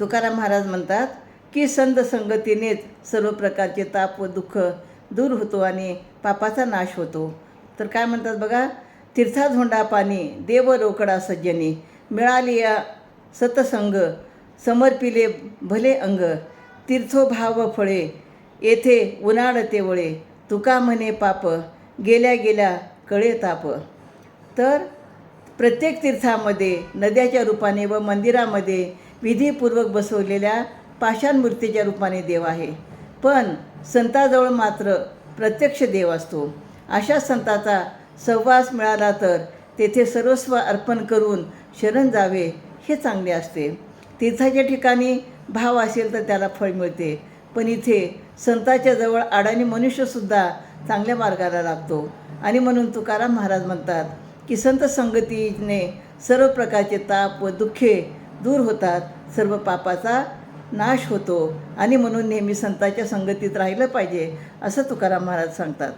तुकाराम महाराज म्हणतात की संत संगतीनेच सर्व प्रकारचे ताप व दुःख दूर होतो आणि पापाचा नाश होतो. तर काय म्हणतात बघा? तीर्था झोंडा पाणी देव रोकडा सज्जनी मिळाली या सतसंग समर्पिले भले अंग तीर्थोभाव फळे येथे उन्हाळते वळे तुका म्हणे पाप गेल्या गेल्या कळे ताप. तर प्रत्येक तीर्थामध्ये नद्याच्या रूपाने व मंदिरामध्ये विधीपूर्वक बसवलेल्या पाषाण मूर्तीच्या रूपाने देव आहे. पण संताजवळ मात्र प्रत्यक्ष देव असतो. अशा संताचा सहवास मिळाला तर तेथे सर्वस्व अर्पण करून शरण जावे हे चांगले असते. तीर्थाच्या ठिकाणी भाव असेल तर त्याला फळ मिळते. पण इथे संताच्या जवळ अडाणी मनुष्यसुद्धा चांगल्या मार्गाला लागतो. आणि म्हणून तुकाराम महाराज म्हणतात की संत संगतीने सर्व प्रकारचे ताप व दुःखे दूर होतात. सर्व पापाचा नाश होतो. आणि म्हणून नेहमी संताच्या संगतीत राहिलं पाहिजे असं तुकाराम महाराज सांगतात.